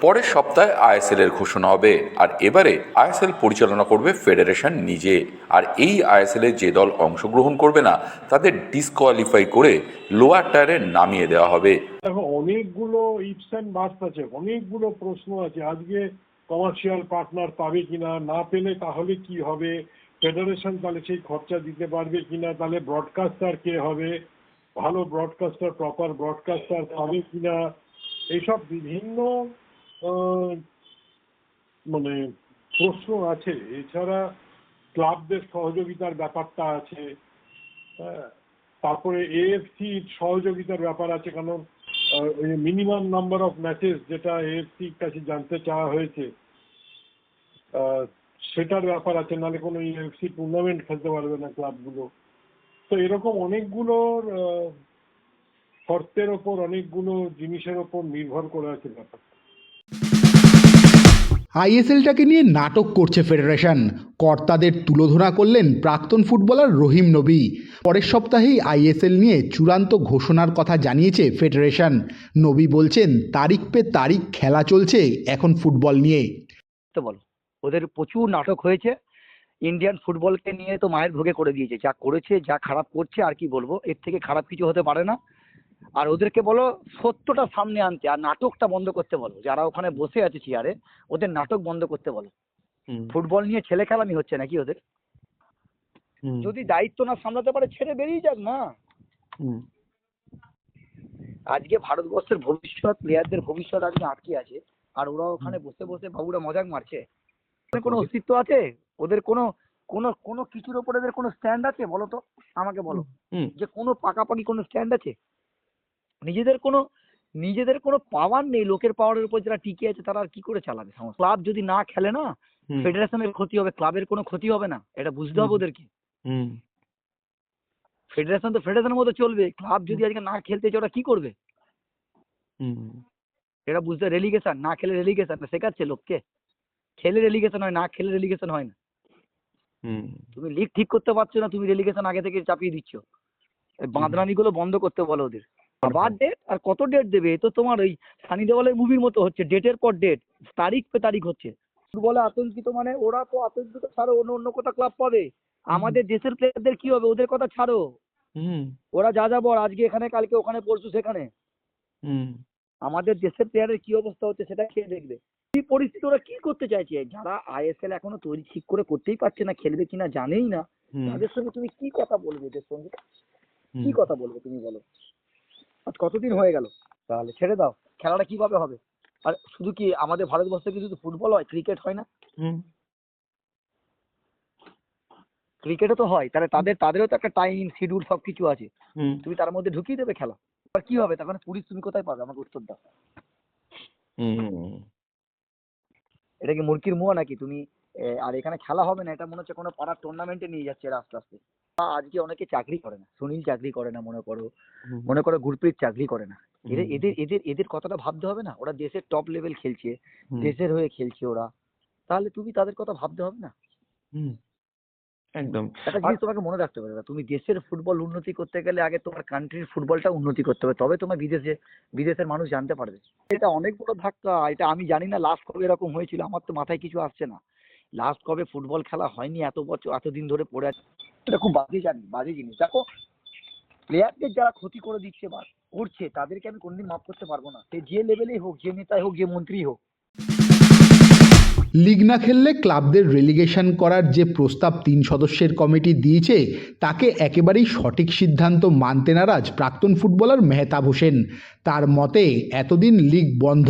পরের সপ্তাহে আইএসএল এর ঘোষণা হবে। আর এবারে আইএসএল পরিচালনা করবে ফেডারেশন নিজে। আর এই আইএসএল এ যে দল অংশগ্রহণ করবে না, তাদের ডিসকোয়ালিফাই করে লোয়ার টায়ারে নামিয়ে দেওয়া হবে। দেখো, অনেকগুলো ইপস অ্যান্ড বার্স আছে, অনেকগুলো প্রশ্ন আছে। আজকে কমার্শিয়াল পার্টনার পাবে কিনা, না পেলে তাহলে কি হবে? ফেডারেশন তাহলে সেই খরচা দিতে পারবে কিনা? তাহলে ব্রডকাস্টার কে হবে? ভালো ব্রডকাস্টার প্রপার ব্রডকাস্টার পাবে কিনা? এইসব বিভিন্ন মানে প্রশ্ন আছে। এছাড়া ক্লাবদের সহযোগিতার ব্যাপারটা আছে। তারপরে এএফসি সহযোগিতার ব্যাপার আছে, কারণ মিনিমাম নাম্বার অফ ম্যাচেস যেটা এএফসির কাছে জানতে চাওয়া হয়েছে সেটার ব্যাপার আছে। নাহলে কোনো এএফসি টুর্নামেন্ট খেলতে পারবে না ক্লাবগুলো। তো এরকম অনেকগুলোর শর্তের ওপর, অনেকগুলো জিনিসের ওপর নির্ভর করে আছে ব্যাপার আইএসএলটাকে নিয়ে নাটক করছে ফেডারেশন। কর্তাদের তুলোধনা করলেন প্রাক্তন ফুটবলার রহিম নবী। পরের সপ্তাহেই আইএসএল নিয়ে চূড়ান্ত ঘোষণার কথা জানিয়েছে ফেডারেশন। নবী বলছেন, তারিখ পে তারিখ খেলা চলছে এখন ফুটবল নিয়ে। তো বলো, ওদের প্রচুর নাটক হয়েছে। ইন্ডিয়ান ফুটবলকে নিয়ে তো মায়ের ভোগে করে দিয়েছে। যা করেছে, যা খারাপ করছে, আর কি বলব? এর থেকে খারাপ কিছু হতে পারে না। আর ওদেরকে বলো সত্যটা সামনে আনতে আর নাটকটা বন্ধ করতে বলো। যারা ওখানে বসে আছে চেয়ারে ওদের নাটক বন্ধ করতে বলো। ফুটবল নিয়ে ছেলে খেলামি হচ্ছে নাকি ওদের? যদি দায়িত্ব না সামলাতে পারে ছেড়ে বেরিয়ে যাক না। আজকে ভারতবর্ষের ভবিষ্যৎ প্লেয়ারদের ভবিষ্যৎ আজকে আটকে আছে। আর ওরা ওখানে বসে বসে বাবুরা মজাক মারছে। ওদের কোনো অস্তিত্ব আছে? ওদের কোনো কোনো কোনো কিছুর ওপর এদের কোনো স্ট্যান্ড আছে? বলো তো আমাকে বলো। যে কোনো পাকাপাকি কোনো স্ট্যান্ড আছে? নিজেদের কোনো নিজেদের কোনো পাওয়ার নেই লোকের পাওয়ারের উপর যারা টিকে আছে তারা আর কি করে চালাবে? ক্লাব যদি না খেলে না ফেডারেশনের ক্ষতি হবে ক্লাবের কোনো ক্ষতি হবে না। এটা বুঝতে হবে ওদেরকে। ফেডারেশন তো ফেডারেশনের মতো চলবে ক্লাব যদি আজকে না খেলতে চায় ওরা কি করবে? এটা বুঝতে রেলিগেশন না খেলে রেলিগেশন শেখাচ্ছে লোককে। খেলে রেলিগেশন হয় না খেলে রেলিগেশন হয় না। তুমি লিগ ঠিক করতে পারছ না তুমি রেলিগেশন আগে থেকে চাপিয়ে দিচ্ছ। এই বাঁদরানিগুলো বন্ধ করতে বলো ওদের। আবার ডেট আর কত ডেট দেবে? তো তোমার ওই সানি দেওয়ালের মুভির মতো হচ্ছে। ডেটের পর ডেট তারিখ পে তারিখ হচ্ছে। ফুটবলে আতঙ্কিত মানে ওরা তো আতঙ্কিত ছাড়ো অন্য অন্য কোথাও ক্লাব পাবে। আমাদের দেশের প্লেয়ারদের কি হবে? ওদের কথা ছাড়ো। ওরা যা যাব আজকে এখানে কালকে ওখানে পরশু সেখানে। আমাদের দেশের প্লেয়ারের কি অবস্থা হচ্ছে সেটা খেয়ে দেখবে? কি পরিস্থিতি? ওরা কি করতে চাইছে? যারা আইএসএল এখনও তৈরি ঠিক করে করতেই পারছে না খেলবে কিনা জানেই না। তাদের সঙ্গে তুমি কি কথা বলবে এদের সঙ্গে? কি কথা বলবে তুমি বলো? আজ কতদিন হয়ে গেল? তাহলে ছেড়ে দাও। খেলাটা কীভাবে হবে? আর শুধু কি আমাদের ভারতবর্ষে কি শুধু ফুটবল হয়? ক্রিকেট হয় না? ক্রিকেটও তো হয়। তাহলে তাদের তাদেরও তো একটা টাইম শিডিউল সব কিছু আছে তুমি তার মধ্যে ঢুকিয়ে দেবে খেলা। আর কি হবে? তখন পুলিশ তুমি কোথায় পাবে? আমাকে উত্তর দাও। এটা কি মুরগির মুয়া নাকি? তুমি আর এখানে খেলা হবে না এটা মনে হচ্ছে কোনো পাড়ার টুর্নামেন্টে নিয়ে যাচ্ছে এরা আস্তে। আস্তে আজকে অনেকে চাকরি করে না সুনীল চাকরি করে না মনে করো মনে করো গুরপ্রীত চাকরি করে না। এদের এদের এদের এদের কথাটা ভাবতে হবে না ওরা দেশের টপ লেভেল খেলছে দেশের হয়ে খেলছে ওরা। তাহলে তুমি তাদের কথা ভাবতে হবে না? একদম। একটা জিনিস তোমাকে মনে রাখতে হবে তুমি দেশের ফুটবল উন্নতি করতে গেলে আগে তোমার কান্ট্রির ফুটবলটা উন্নতি করতে হবে তবে তোমার বিদেশে বিদেশের মানুষ জানতে পারবে। এটা অনেক বড় ধাক্কা এটা আমি জানি না লাস্ট কবে এরকম হয়েছিল আমার তো মাথায় কিছু আসছে না। লাস্ট কবে ফুটবল খেলা হয়নি এত বছর এতদিন ধরে পড়ে আছে, এটা খুব বাজে জানি, বাজে জিনিস। দেখো প্লেয়ারদের যারা ক্ষতি করে দিচ্ছে বা করছে, তাদেরকে আমি কোনদিন মাফ করতে পারব না। সে যে লেভেলেই হোক, যে নেতাই হোক, যে মন্ত্রী হোক লিগ না খেললে ক্লাবদের রেলিগেশন করার যে প্রস্তাব তিন সদস্যের কমিটি দিয়েছে, তাকে একেবারেই সঠিক সিদ্ধান্ত মানতে নারাজ প্রাক্তন ফুটবলার মেহতাব হোসেন। তার মতে, এতদিন লিগ বন্ধ,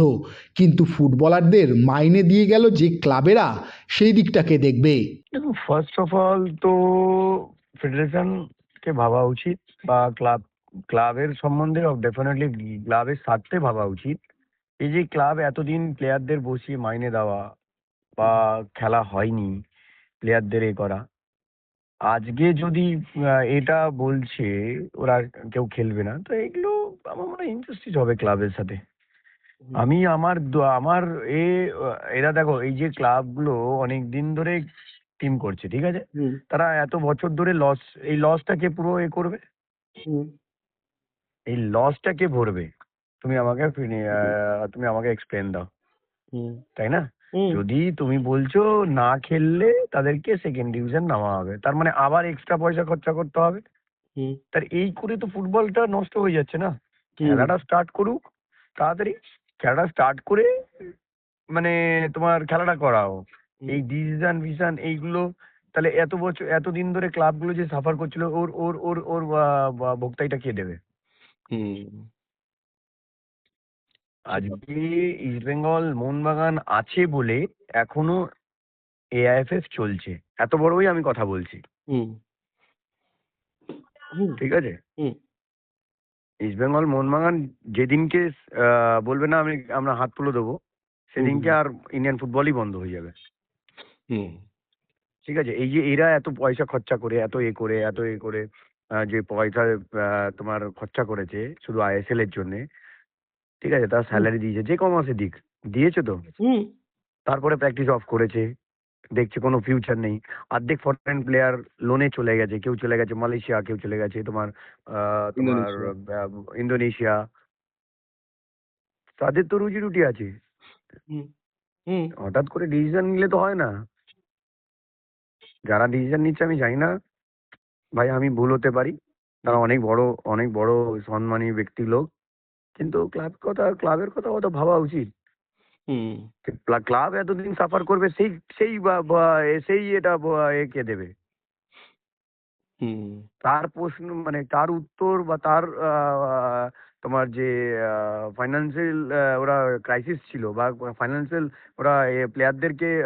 কিন্তু ফুটবলারদের মাইনে দিয়ে গেল যে ক্লাবেরা, সেই দিকটাকে দেখবে। ফার্স্ট অফ অল তো ফেডারেশনকে ভাবা উচিত বা ক্লাব, ক্লাবের সম্বন্ধে ডেফিনেটলি ক্লাবের স্বার্থে ভাবা উচিত। এই যে ক্লাব এতদিন প্লেয়ারদের বসিয়ে মাইনে দেওয়া বা খেলা হয়নি প্লেয়ারদের এ করা। আজকে যদি এটা বলছে ওরা কেউ খেলবে না তো এগুলো আমার মনে হয় ইনজাস্টিস হবে ক্লাবের সাথে। আমি আমার আমার এ এরা দেখো এই যে ক্লাবগুলো অনেক দিন ধরে টিম করছে ঠিক আছে? তারা এত বছর ধরে লস এই লসটাকে পুরো এ করবে? এই লসটাকে ভরবে? তুমি আমাকে তুমি আমাকে এক্সপ্লেন দাও। তাই না? যদি তুমি বলছো না খেললে তাদেরকে সেকেন্ড ডিভিশন নামা হবে। তার মানে আবার এক্সট্রা পয়সা খরচা করতে হবে। তার এই করে তো ফুটবলটা নষ্ট হয়ে যাচ্ছে না। খেলাটা স্টার্ট করুক তাড়াতাড়ি খেলাটা স্টার্ট করে মানে তোমার খেলাটা করাও। এই ডিসিশন ভিশন এইগুলো তাহলে এত বছর এতদিন ধরে ক্লাবগুলো যে সাফার করছিল ওর ওর ওর ওর ভোক্তাইটা কে দেবে? আজকে ইস্ট বেঙ্গল মোহনবাগান আছে বলে এখনও এআইএফএফ চলছে। এত বড়ই আমি কথা বলছি। ঠিক আছে। ইস্ট বেঙ্গল মোহনবাগান যেদিনকে বলবে না আমি আমরা হাত তুলে দেবো সেদিনকে আর ইন্ডিয়ান ফুটবলই বন্ধ হয়ে যাবে। হুম। ঠিক আছে? এই যে এরা এত পয়সা খরচা করে এত এ করে এত এ করে যে পয়সা তোমার খরচা করেছে শুধু আইএসএল এর জন্য ঠিক আছে তার স্যালারি দিয়েছে যে কম মাসে দিক দিয়েছে তো। হুম। তারপরে প্র্যাকটিস অফ করেছে দেখছে কোনো ফিউচার নেই। অর্ধেক ফরেন প্লেয়ার লোনে চলে গেছে কেউ চলে গেছে মালয়েশিয়া কেউ চলে গেছে তোমার তোমার ইন্দোনেশিয়া। তাদের তো রুজি রুটি আছে হঠাৎ করে ডিসিশন নিলে তো হয় না। যারা ডিসিশন নিচ্ছে আমি জানি না। ভাই আমি ভুল হতে পারি। তারা অনেক বড় অনেক বড় সম্মানী ব্যক্তি লোক। কিন্তু ক্লাব কথা ক্লাবের কথা অত ভাবা উচিত। ক্লাব এতদিন সাফার করবে সেই সেই সেই এটা বা- এ কে দেবে? হুম। তার প্রশ্ন মানে তার উত্তর বা তার তোমার যে ফাইন্যান্সিয়াল ওরা ক্রাইসিস ছিল বা ফাইন্যান্সিয়াল ওরা প্লেয়ারদেরকে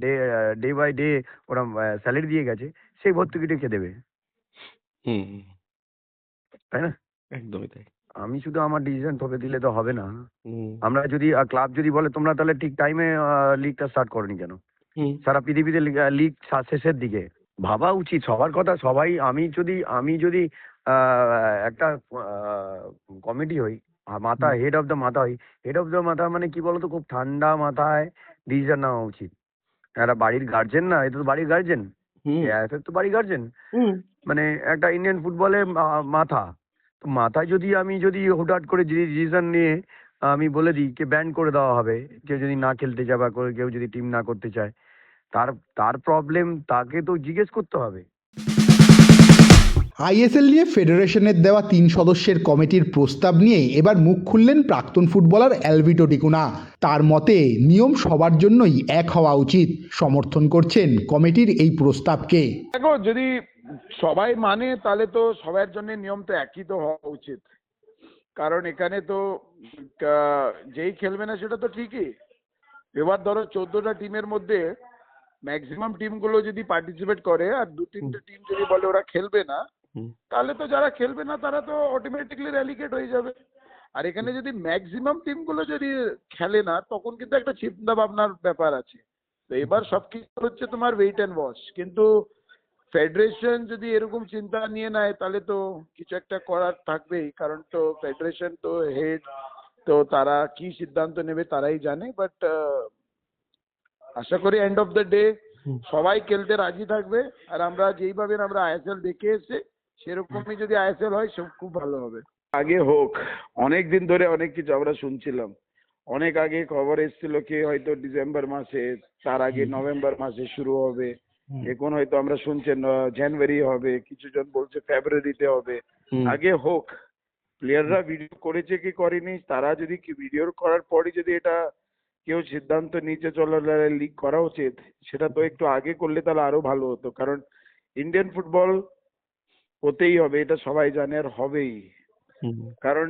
ডে ডে বাই ডে ওরা স্যালারি দিয়ে গেছে সেই ভর্তুকিটা কে দেবে? তাই না? একদমই তাই। আমি শুধু আমার ডিসিশন তোকে দিলে তো হবে না। আমরা যদি ক্লাব যদি বলে তোমরা তাহলে ঠিক টাইমে লিগটা স্টার্ট করনি কেন? সারা পৃথিবীতে লিগ শেষের দিকে। ভাবা উচিত সবার কথা সবাই আমি যদি আমি যদি একটা কমিটি হই মাথা হেড অফ দ্য মাথা হই হেড অফ দ্য মাথা মানে কি বলতো খুব ঠান্ডা মাথায় ডিসিশন নেওয়া উচিত। একটা বাড়ির গার্জেন না এটা তো বাড়ির গার্জেন তো বাড়ির গার্জেন মানে একটা ইন্ডিয়ান ফুটবলের মাথা। মাথায় যদি আমি যদি হুটহাট করে ডিসিশন নিয়ে আমি বলে দিই যে ব্যান করে দেওয়া হবে কেউ যদি না খেলতে চায় বা করে- কেউ যদি টিম না করতে চায় তার তার প্রবলেম তাকে তো জিজ্ঞেস করতে হবে। আইএসএল নিয়ে ফেডারেশনের দেওয়া তিন সদস্যের কমিটির প্রস্তাব নিয়ে এবার মুখ খুললেন প্রাক্তন ফুটবলার অ্যালভিটো ডিকুনা তার মতে নিয়ম সবার জন্যই এক হওয়া উচিত সমর্থন করছেন কমিটির এই প্রস্তাবকে। দেখো যদি সবাই মানে তাহলে তো সবার জন্য নিয়ম তো একই তো হওয়া উচিত। কারণ এখানে তো যেই খেলবে না সেটা তো ঠিকই। এবার ধরো চোদ্দটা টিমের মধ্যে ম্যাক্সিমাম টিমগুলো যদি পার্টিসিপেট করে আর দু তিনটে টিম যদি বলে ওরা খেলবে না। তাহলে তো যারা খেলবে না তারা তো অটোমেটিকলি র্যালিকেট হয়ে যাবে। আর এখানে যদি ম্যাক্সিমাম টিমগুলো যদি খেলে না তখন কিন্তু একটা চিন্তা ভাবনার ব্যাপার আছে। তো এবার সব কিছু হচ্ছে তোমার ওয়েট অ্যান্ড ওয়াশ কিন্তু ফেডারেশন যদি এরকম চিন্তা নিয়ে নেয় তাহলে তো কিছু একটা করার থাকবেই। কারণ তো ফেডারেশন তো হেড তো তারা কি সিদ্ধান্ত নেবে তারাই জানে। বাট আশা করি এন্ড অফ দ্য ডে সবাই খেলতে রাজি থাকবে। আর আমরা যেইভাবে আমরা আইএসএল দেখে এসে সেরকমই যদি আইএসএল হয় সব খুব ভালো হবে। আগে হোক অনেক দিন ধরে অনেক কিছু আমরা শুনছিলাম। অনেক আগে খবর এসেছিল কি হয়তো ডিসেম্বর মাসে তার আগে নভেম্বর মাসে শুরু হবে। এখন হয়তো আমরা শুনছি ন- জানুয়ারি হবে কিছু জন বলছে ফেব্রুয়ারিতে হবে। আগে হোক প্লেয়াররা ভিডিও করেছে কি করেনি তারা যদি ভিডিও করার পরই যদি এটা কেউ সিদ্ধান্ত নিচে চলার লিগ করা উচিত সেটা তো একটু আগে করলে তাহলে আরও ভালো হতো। কারণ ইন্ডিয়ান ফুটবল হতেই হবে এটা সবাই জানে আর হবেই। কারণ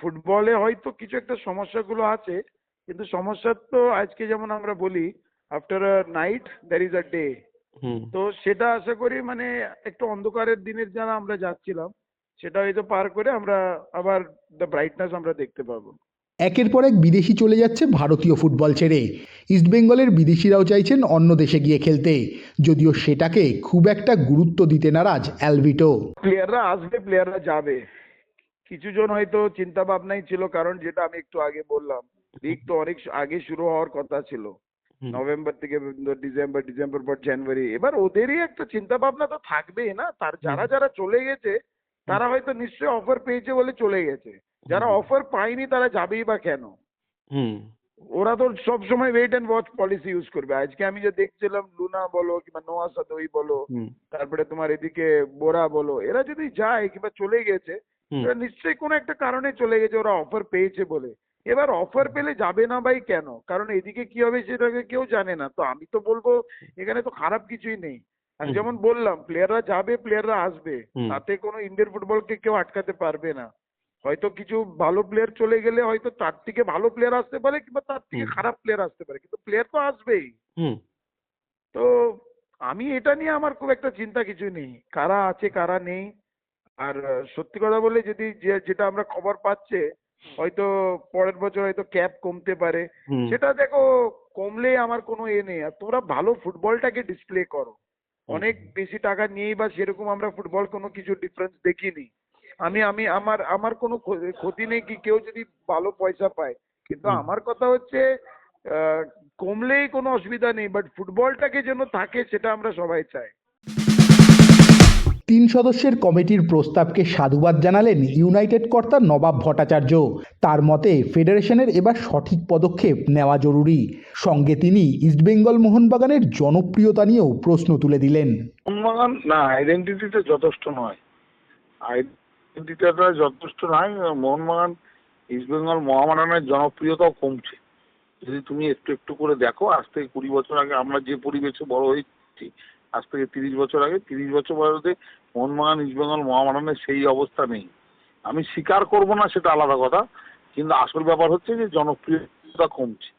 ফুটবলে হয়তো কিছু একটা সমস্যাগুলো আছে কিন্তু সমস্যা তো আজকে যেমন আমরা বলি after a night there is a day তো সেটা আশা করি মানে একটু অন্ধকারের দিনের যারা আমরা যাচ্ছিলাম সেটা হয়তো পার করে আমরা আবার দ্য ব্রাইটনেস আমরা দেখতে পাবো। একের পর এক বিদেশি চলে যাচ্ছে ভারতীয় ফুটবল ছেড়ে। ইস্টবেঙ্গলের বিদেশিরাও চাইছেন অন্য দেশে গিয়ে খেলতে। যদিও সেটাকে খুব একটা গুরুত্ব দিতে নারাজ অ্যালভিটো। প্লেয়াররা আসবে প্লেয়াররা যাবে। কিছু জন হয়তো চিন্তা ভাবনাই ছিল কারণ যেটা আমি একটু আগে বললাম লিগ তো অনেক আগে শুরু হওয়ার কথা ছিল। নভেম্বর থেকে ডিসেম্বর ডিসেম্বর পর জানুয়ারি। এবার ওদেরই একটা চিন্তা ভাবনা তো থাকবেই না? তার যারা যারা চলে গেছে তারা হয়তো নিশ্চয়ই অফার পেয়েছে বলে চলে গেছে। যারা অফার পায়নি তারা যাবেই বা কেন? ওরা তো সবসময় wait and watch policy use করবে। আজকে আমি যে দেখছিলাম লুনা বলো কিংবা নোয়া সাদই বলো তারপরে তোমার এদিকে বোরা বলো এরা যদি যায় কিংবা চলে গেছে নিশ্চয়ই কোনো একটা কারণে চলে গেছে ওরা অফার পেয়েছে বলে। এবার অফার পেলে যাবে না ভাই কেন? কারণ এদিকে কি হবে সেটাকে কেউ জানে না। তো আমি তো বলব এখানে তো খারাপ কিছুই নেই। আমি যেমন বললাম প্লেয়াররা যাবে প্লেয়াররা আসবে। তাতে কোনো ইন্ডিয়ান ফুটবলকে কেউ আটকাতে পারবে না। হয়তো কিছু ভালো প্লেয়ার চলে গেলে হয়তো তার থেকে ভালো প্লেয়ার আসতে পারে কিংবা তার থেকে খারাপ প্লেয়ার আসতে পারে। কিন্তু প্লেয়ার তো আসবেই। হুম। তো আমি এটা নিয়ে আমার খুব একটা চিন্তা কিছু নেই। কারা আছে কারা নেই? আর সত্যি কথা বলে যদি যেটা আমরা খবর পাচ্ছে হয়তো পরের বছর হয়তো ক্যাপ কমতে পারে। সেটা দেখো কমলে আমার কোনো এ নেই। আর তোমরা ভালো ফুটবলটাকে ডিসপ্লে করো। অনেক বেশি টাকা নিয়েই বা সেরকম আমরা ফুটবল কোনো কিছু ডিফারেন্স দেখিনি। আমি আমি আমার আমার কোনো ক্ষ- ক্ষতি নেই কি কেউ যদি ভালো পয়সা পায়। কিন্তু আমার কথা হচ্ছে আহ, কমলেই কোনো অসুবিধা নেই বাট ফুটবলটাকে যেন থাকে সেটা আমরা সবাই চাই। তিন সদস্যের কমিটির প্রস্তাবকে সাধুবাদ জানালেন ইউনাইটেড কর্তা নবাব ভট্টাচার্য। তার মতে, ফেডারেশনের এবার সঠিক পদক্ষেপ নেওয়া জরুরি। সঙ্গে তিনি ইস্টবেঙ্গল মোহনবাগানের জনপ্রিয়তা নিয়েও প্রশ্ন তুলে দিলেন। মোহনবাগান না যথেষ্ট নয়। আইডেন্টিটিটা যথেষ্ট নয় মোহনবাগান ইস্টবেঙ্গল মহামারানের জনপ্রিয়তাও কমছে। যদি তুমি একটু একটু করে দেখো, আজ থেকে কুড়ি বছর আগে আমরা যে পরিবেশে বড় হয়েছি, আজ থেকে তিরিশ বছর আগে, তিরিশ বছর বয়সে মোহনবাগান ইস্টবেঙ্গল মহামারানের সেই অবস্থা নেই। আমি স্বীকার করব না সেটা আলাদা কথা, কিন্তু আসল ব্যাপার হচ্ছে যে জনপ্রিয়তা কমছে।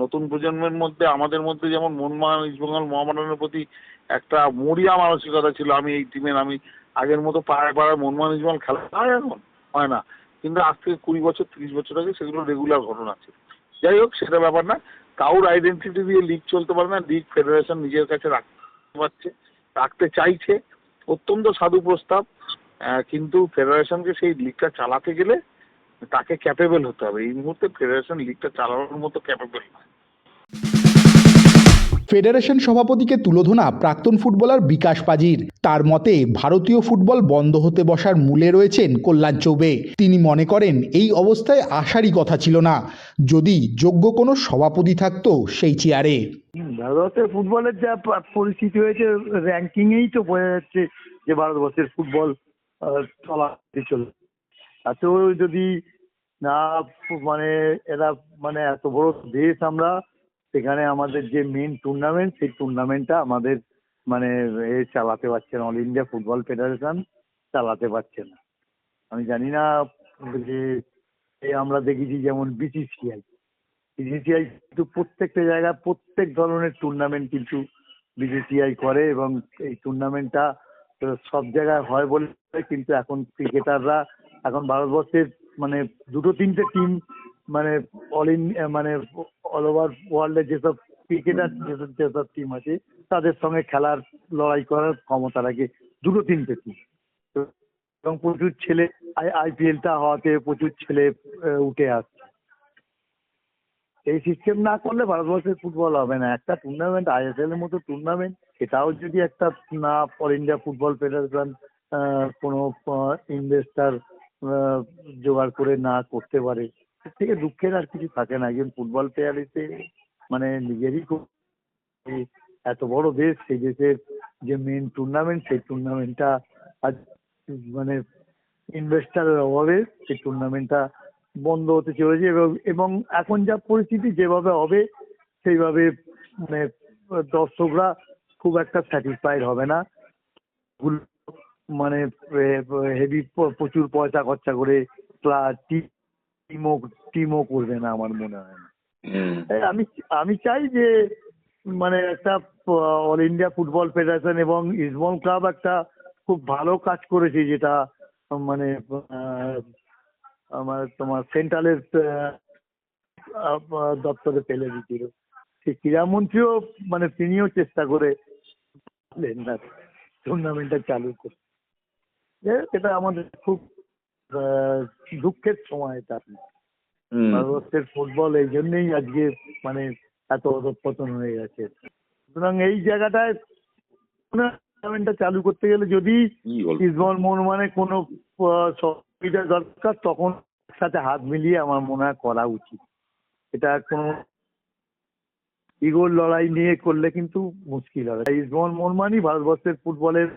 নতুন প্রজন্মের মধ্যে, আমাদের মধ্যে যেমন মোহনবাগান ইস্টবেঙ্গল মহামারানের প্রতি একটা মরিয়া মানসিকতা ছিল, আমি এই টিমের আমি আগের মতো পাড়ায় পাড়ায় মনমান ইসমাল খেলা হয় এখন? হয় না। কিন্তু আজ থেকে কুড়ি বছর, তিরিশ বছর আগে সেগুলো রেগুলার ঘটনা ছিল। যাই হোক, সেটা ব্যাপার না। কাউর আইডেন্টিটি দিয়ে লিগ চলতে পারে না লিগ ফেডারেশন নিজের কাছে রাখতে পারছে, রাখতে চাইছে। অত্যন্ত সাধু প্রস্তাব কিন্তু ফেডারেশনকে সেই লিগটা চালাতে গেলে তাকে ক্যাপেবল হতে হবে। এই মুহূর্তে ফেডারেশন লিগটা চালানোর মতো ক্যাপেবল না ফেডারেশন সভাপতিকে তুলোধনা প্রাক্তন ফুটবলার বিকাশ পাজির। তার মতে, ভারতীয় ফুটবল বন্ধ হতে বসার মূলে রয়েছেন কল্যাণ চৌবে। তিনি মনে করেন, এই অবস্থায় আসারই কথা ছিল না। যদি যোগ্য কোনো সভাপতি থাকতো সেই চেয়ারে। ভারতের ফুটবলের যা পরিস্থিতি হয়েছে, র্যাঙ্কিংয়েই তো বোঝা যাচ্ছে যে ভারতবর্ষের ফুটবল চলাতে চলে। এত যদি না মানে এরা মানে এত বড় দেশ আমরা সেখানে আমাদের যে মেন টুর্নামেন্ট সেই টুর্নামেন্টটা আমাদের মানে এ চালাতে পারছে না অল ইন্ডিয়া ফুটবল ফেডারেশন চালাতে পারছে না। আমি জানি না, যে আমরা দেখেছি যেমন বিসিসিআই বিসিসিআই কিন্তু প্রত্যেকটা জায়গায় প্রত্যেক ধরনের টুর্নামেন্ট কিন্তু বিসিসিআই করে এবং এই টুর্নামেন্টটা সব জায়গায় হয় বলে কিন্তু এখন ক্রিকেটাররা এখন ভারতবর্ষের মানে দুটো তিনটে টিম মানে অল ইন্ডিয়া মানে অল ওভার ওয়ার্ল্ডে যেসব ক্রিকেটার যেসব যেসব টিম আছে, তাদের সঙ্গে খেলার, লড়াই করার ক্ষমতা রাখে দুটো তিনটে টিম এবং প্রচুর ছেলে আইপিএলটা হওয়াতে প্রচুর ছেলে উঠে আসছে। এই সিস্টেম না করলে ভারতবর্ষের ফুটবল হবে না। একটা টুর্নামেন্ট আইএসএল এর মতো টুর্নামেন্ট সেটাও যদি একটা না অল ইন্ডিয়া ফুটবল ফেডারেশন কোনো ইনভেস্টার জোগাড় করে না করতে পারে এর থেকে দুঃখের আর কিছু থাকে না। একজন ফুটবল প্লেয়ার এসে মানে নিজেরই খুব এত বড় দেশ, সেই দেশের যে মেন টুর্নামেন্ট সেই টুর্নামেন্টটা আজ মানে ইনভেস্টারের অভাবে সেই টুর্নামেন্টটা বন্ধ হতে চলেছে এবং এখন যা পরিস্থিতি যেভাবে হবে, সেইভাবে মানে দর্শকরা খুব একটা স্যাটিসফাইড হবে না। মানে হেভি প্রচুর পয়সা খরচা করে টিমও টিমও করবে না আমার মনে হয় না। তাই আমি আমি চাই যে মানে একটা অল ইন্ডিয়া ফুটবল ফেডারেশন এবং ইসবল ক্লাব একটা খুব ভালো কাজ করেছে যেটা মানে আমার তোমার সেন্ট্রালের দপ্তরে ফেলে দিয়েছিল। সেই ক্রীড়ামন্ত্রীও মানে তিনিও চেষ্টা করে টুর্নামেন্টটা চালু হোক, এটা আমাদের খুব দুঃখের সময় এটা। ভারতবর্ষের ফুটবল এই জন্যই আজকে মানে এত অধঃপতন হয়ে গেছে। সুতরাং এই জায়গাটায় টুর্নামেন্টটা চালু করতে গেলে যদি ইসবল মোহনবাগানে কোনো আহ, সহযোগিতা দরকার তখন সাথে হাত মিলিয়ে আমার মনে হয় করা উচিত। এটা কোনো ইগোর লড়াই নিয়ে করলে কিন্তু মুশকিল হবে। ইসবল মোহনবাগানই ভারতবর্ষের ফুটবলের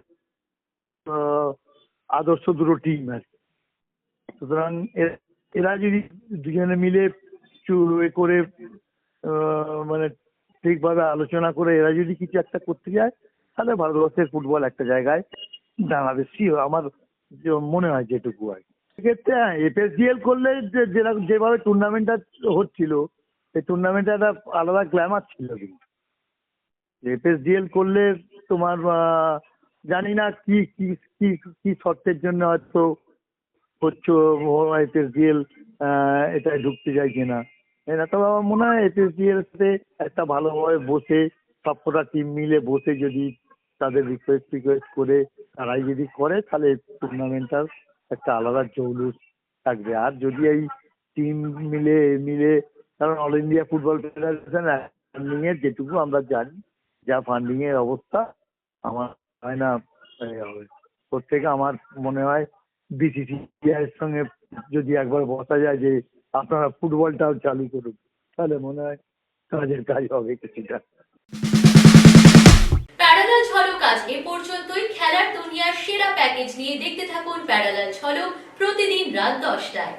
আদর্শ দুটো টিম আছে সুতরাং এরা যদি দুজনে মিলে চু- এ করে মানে ঠিকভাবে আলোচনা করে এরা যদি কিছু একটা করতে যায়, তাহলে ভারতবর্ষের ফুটবল একটা জায়গায় দাঁড়াবে সি আমার মনে হয় যেটুকু আর। সেক্ষেত্রে হ্যাঁ এফএসডিএল করলে যেরকম যেভাবে টুর্নামেন্টটা হচ্ছিল সেই টুর্নামেন্টে একটা আলাদা গ্ল্যামার ছিল কিন্তু এফএসডিএল করলে তোমার জানি না কি কি কি শর্তের জন্য হয়তো হচ্ছে এফএসডিএল এটা ঢুকতে যায় কিনা? এটা তো আমার মনে হয় এফএসডিএল এর সাথে একটা ভালোভাবে বসে, সবকটা টিম মিলে বসে যদি তাদের রিকোয়েস্ট টিকোয়েস্ট করে, তারাই যদি করে, তাহলে টুর্নামেন্টটার একটা আলাদা জৌলুস থাকবে। আর যদি এই টিম মিলে মিলে, কারণ all India football federation funding এর যেটুকু আমরা জানি, যা ফান্ডিং এর অবস্থা, আমার হয় না থেকে আমার মনে হয় বিসিসিআই এর সঙ্গে যদি একবার বসা যায় যে আপনারা ফুটবলটাও চালু করুন, তাহলে মনে হয় কাজের কাজ হবে কিছুটা। প্যারালাল ঝলক আজ এ পর্যন্তই। খেলার দুনিয়ার সেরা প্যাকেজ নিয়ে দেখতে থাকুন প্যারালাল ঝলক প্রতিদিন রাত দশটায়।